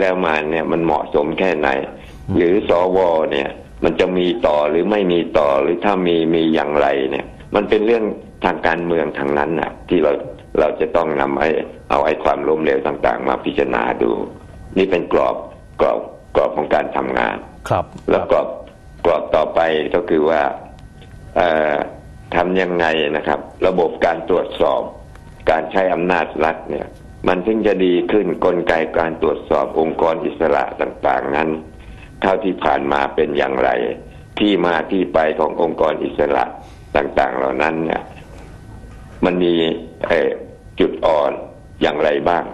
แล้วมาเนี่ยมันเหมาะสมแค่ไหน หรือสวเนี่ย มันจะมีต่อหรือไม่มีต่อหรือถ้ามีมีอย่างไรเนี่ย มันเป็นเรื่องทางการเมืองทางนั้นนะที่เราเราจะต้องนำไอ้เอาไอ้ความล้มเหลวต่างๆ มาพิจารณาดู นี่เป็นกรอบกรอบกรอบของการทำงาน ครับ แล้วกรอบกรอบต่อไปก็คือว่าเอ่อทำยังไงนะครับ ระบบการตรวจสอบ การใช้อำนาจรัฐเนี่ย มันถึงจะดีขึ้นกลไกการตรวจสอบองค์กรอิสระต่างๆนั้น เท่าที่ผ่านมาเป็นอย่างไร ที่มาที่ไปขององค์กรอิสระต่าง ๆ เหล่านั้นเนี่ยมันมีเอ่อจุดอ่อนอย่างไรบ้าง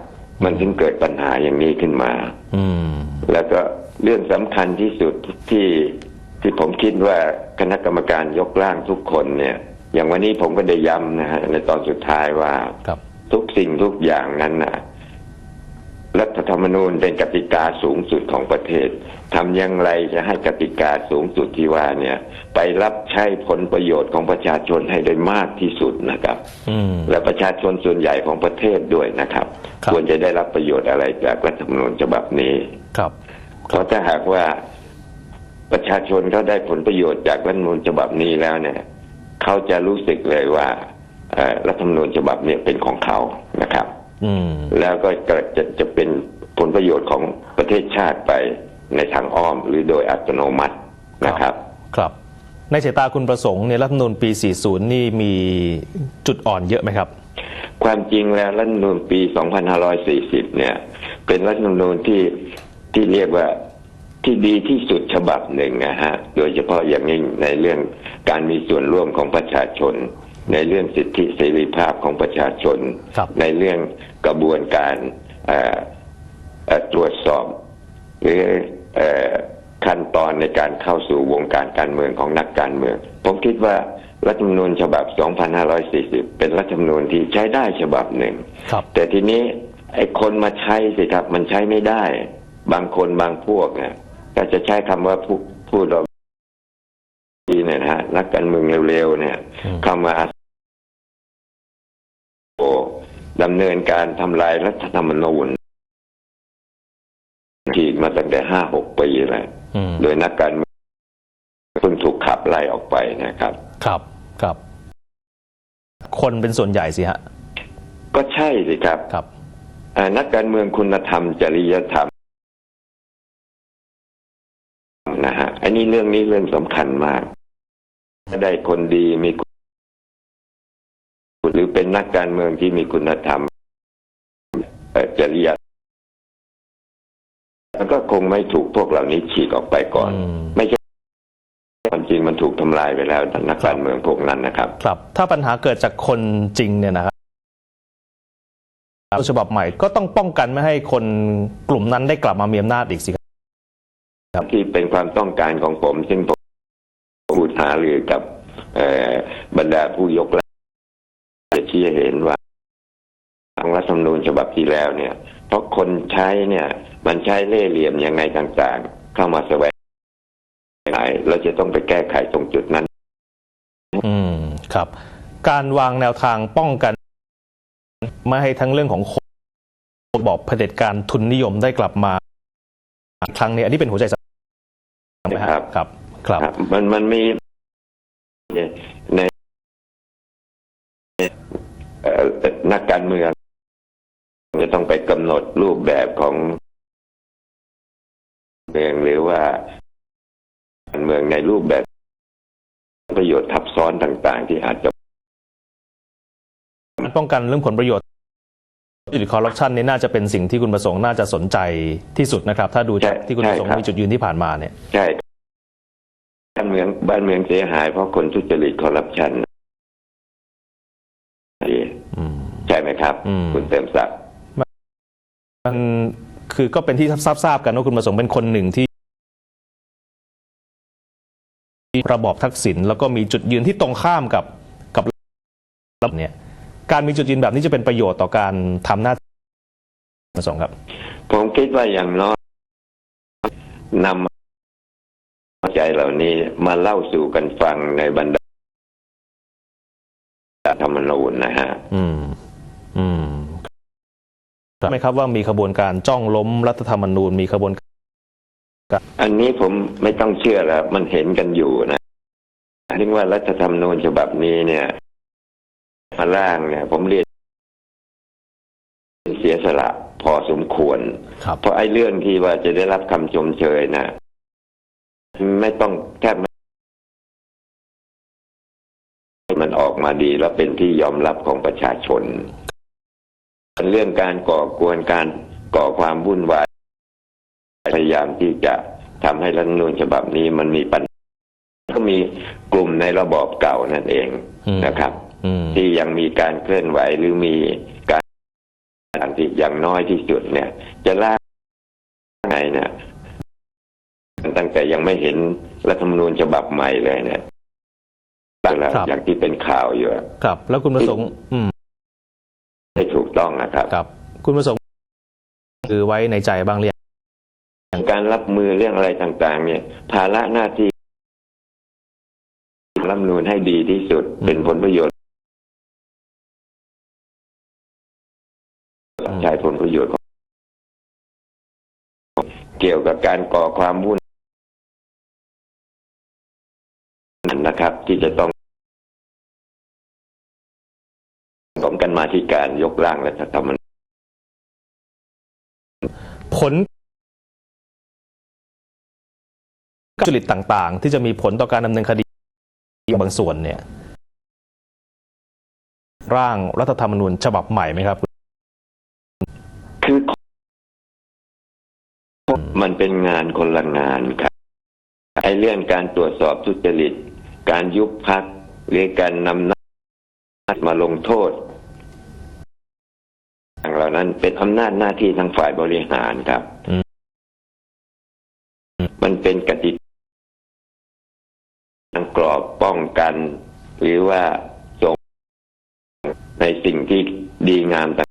มันถึงเกิดปัญหาอย่างนี้ขึ้นมา อืมแล้วก็เรื่องสำคัญที่สุดที่ที่ผมคิดว่าคณะกรรมการยกร่างทุกคนเนี่ย อย่างวันนี้ผมก็ได้ย้ำนะฮะในตอนสุดท้ายว่าครับ ทุกสิ่งทุกอย่างนั้นนะรัฐธรรมนูญเป็นกติกาสูงสุดของประเทศทำอย่างไรจะให้กติกาสูงสุดที่ว่าเนี่ย ไปรับใช้ผลประโยชน์ของประชาชนให้ได้มากที่สุดนะครับอืมและประชาชนส่วนใหญ่ของประเทศด้วยนะครับครับควรจะได้รับประโยชน์อะไรจากรัฐธรรมนูญฉบับนี้ครับเพราะถ้าหากว่าประชาชนเขาได้ผลประโยชน์จากรัฐธรรมนูญฉบับนี้แล้วเนี่ย เขาจะรู้สึกเลยว่าเอ่อ รัฐธรรมนูญฉบับเนี้เป็นของเขานะครับอืมแล้วก็เกิดจะจะเป็นผลประโยชน์ของประเทศชาติไปในทางอ้อมหรือโดยอัตโนมัตินะครับ ครับ ในสายตาคุณประสงค์เนี่ยรัฐธรรมนูญปี 40 นี่มีจุดอ่อนเยอะไหมครับ ความจริงแล้วรัฐธรรมนูญปี 2540 เนี่ย เป็นรัฐธรรมนูญที่ที่เรียกว่าที่ดีที่สุดฉบับหนึ่งนะฮะ โดยเฉพาะอย่างยิ่งในเรื่องการมีส่วนร่วมของประชาชน ในเรื่องสิทธิเสรีภาพของประชาชนครับในเรื่องกระบวนการเอ่อเอ่อตรวจสอบ หรือเอ่อขั้นตอนในการเข้าสู่วงการการเมืองของนักการเมือง ผมคิดว่ารัฐธรรมนูญฉบับ 2540 เป็นรัฐธรรมนูญที่ใช้ได้ฉบับหนึ่งครับแต่ทีนี้ไอ้คนมาใช้สิครับ มันใช้ไม่ได้ บางคนบางพวกเนี่ยก็จะใช้คำว่าพูดพูดเราดีเนี่ยนะฮะนักการเมืองเร็วๆเนี่ยอืมเข้ามา ดำเนินการทำลายรัฐธรรมนูญฉีกมาตั้งแต่ห้าหกปีแล้วอืมโดยนักการเมืองเพิ่งถูกขับไล่ออกไปนะครับ ครับครับ คนเป็นส่วนใหญ่สิฮะ ก็ใช่สิครับครับอ่านักการเมืองคุณธรรม จริยธรรมนะฮะอันนี้เรื่องนี้เรื่องสำคัญมากถ้าได้คนดีมีคุณหรือ เป็นนักการเมืองที่มีคุณธรรมเอ่อจริยธรรมมันก็คงไม่ถูกพวกเหล่านี้ฉีกออกไปก่อนอืมไม่ใช่ความจริงมันถูกทำลายไปแล้วนักการเมืองพวกนั้นนะครับ ครับ ถ้าปัญหาเกิดจากคนจริงเนี่ยนะครับฉบับใหม่ก็ต้องป้องกันไม่ให้คนกลุ่มนั้นได้กลับมามีอำนาจอีกสิครับที่เป็นความต้องการของผม ซึ่งผมพูดหารือกับเอ่อบรรดาผู้ยกร่างจะชี้ให้ เห็นว่าทางรัฐธรรมนูญฉบับที่แล้วเนี่ย เพราะคนใช้เนี่ย มันใช้เล่ห์เหลี่ยมยังไงต่างๆ เข้ามาแสวงหาเราจะต้องไปแก้ไขตรงจุดนั้น อืมครับ การวางแนวทางป้องกันไม่ให้ทั้งเรื่องของคนบอกเผด็จการทุนนิยมได้กลับมาอีกครั้งนี้อันนี้เป็นหัวใจสำคัญไหมฮะครับครับ ครับ ครับ มันมันมีในเอ่อนักการเมืองจะต้องไปกำหนดรูปแบบของ เมืองหรือว่าการเมืองในรูปแบบ ประโยชน์ทับซ้อนต่าง ๆ ที่อาจจะป้องกันเรื่องผลประโยชน์หรือคอร์รัปชันนี่น่าจะเป็นสิ่งที่คุณประสงค์น่าจะสนใจที่สุดนะครับ ถ้าดูจากใช่ที่คุณประสงค์ใช่ครับมีจุดยืนที่ผ่านมาเนี่ยใช่บ้านเมืองบ้านเมืองเสียหายเพราะคนทุจริตคอร์รัปชันอืมใช่ไหมครับอืมคุณเติมศักดิ์มัน คือก็เป็นที่ทราบทราบๆกันว่าคุณประสงค์เป็นคนหนึ่งที่ระบอบทักษิณแล้วก็มีจุดยืนที่ตรงข้ามกับกับระบบเนี่ยการมีจุดยืนแบบนี้จะเป็นประโยชน์ต่อการทำหน้าที่ประสงค์ครับ ผมคิดว่าอย่างน้อยนำใจเหล่านี้มาเล่าสู่กันฟังในบรรดาธรรมนูญนะฮะ อืม อืม ไหมครับว่ามีขบวนการจ้องล้มรัฐธรรมนูญมีขบวนการอันนี้ผมไม่ต้องเชื่อแล้ว มันเห็นกันอยู่นะถึงว่ารัฐธรรมนูญฉบับนี้เนี่ยมาร่างเนี่ย ผมเรียนเสียสละพอสมควรครับเพราะไอ้เรื่องที่ว่าจะได้รับคำชมเชยนะไม่ต้องแทบไม่มันออกมาดีแล้วเป็นที่ยอมรับของประชาชน เรื่องการก่อกวนการก่อความวุ่นวายพยายามที่จะทำให้รัฐธรรมนูญฉบับนี้มันมีปัญหาก็มีกลุ่มในระบอบเก่านั่นเองอืมนะครับอืมที่ยังมีการเคลื่อนไหวหรือมีการที่อย่างน้อยที่สุดเนี่ย จะล่างไงเนี่ยตั้งแต่ยังไม่เห็นรัฐธรรมนูญฉบับใหม่เลยเนี่ยตั้งแล้วอย่างที่เป็นข่าวอยู่อะครับ แล้วคุณประสงค์ อืมไม่ถูกต้องนะครับครับ คุณประสงค์คือไว้ในใจบ้างหรือยังการรับมือเรื่องอะไรต่างๆ เนี่ย ภาระหน้าที่รัฐธรรมนูญให้ดีที่สุดเป็นผลประโยชน์ใช้ผลประโยชน์ของเกี่ยวกับการก่อความวุ่นนะครับ ที่จะต้อง กันมาที่การยกร่างรัฐธรรมนูญผลจริตต่างๆ ที่จะมีผลต่อการดำเนินคดีบางส่วนเนี่ย ร่างรัฐธรรมนูญฉบับใหม่ไหมครับ คือมันเป็นงานคนละงานครับไอ้เรื่องการตรวจสอบทุจริต การยุบพักหรือการนำน้าจมาลงโทษ ต่างเหล่านั้นเป็นอำนาจหน้าที่ทางฝ่ายบริหารครับอืมมันเป็นกติกาทางกรอบป้องกัน หรือว่าส่งในสิ่งที่ดีงามต่าง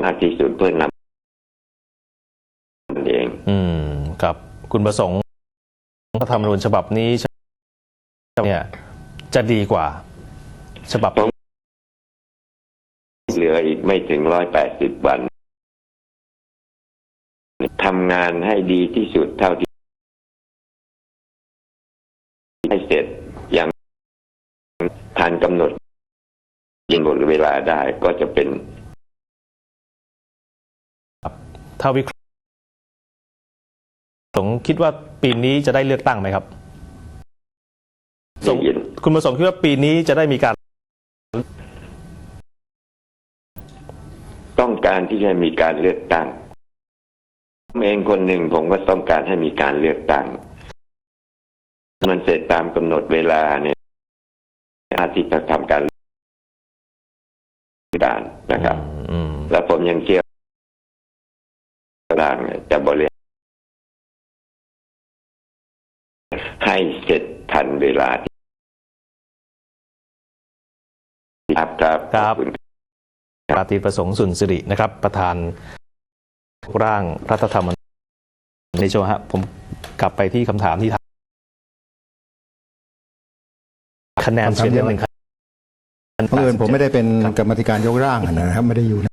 ๆมากที่สุดเพื่อนำนั่นเอง อืม ครับ คุณประสงค์รัฐธรรมนูญฉบับนี้เนี่ยจะดีกว่า ฉบับเห ลืออีกไม่ถึงร้อยแปดสิบวันทำงานให้ดีที่สุดเท่าที่ให้เสร็จอย่างทันกำหนดยินหมดเวลาได้ก็จะเป็นถ้าวิเคราะห์สงคิดว่าปีนี้จะได้เลือกตั้งไหมครับสงได้ยินคุณประสงค์คิดว่าปีนี้จะได้มีการ ต้องการที่จะมีการเลือกตั้งผมเองคนหนึ่งผมก็ต้องการให้มีการเลือกตั้ง มันเสร็จตามกำหนดเวลาเนี่ยอาทิตย์จะทำการเลือกตั้งนะครับอืมแล้วผมยังเชื่อร่างเนี่ยจะบริหารให้เสร็จทันเวลา ครับครับครับขอณป ราตรีประสงค์สุนสิรินะครับ ประธานร่างรัฐธรรมนูญในช่วงฮะผมกลับไปที่คำถามที่ถามคะแนนเสียงหนึ่งคะแนนเพราะเอิญผมไม่ได้เป็นครับกรรมาธิการยกร่างอะนะครับไม่ได้อยู่ใน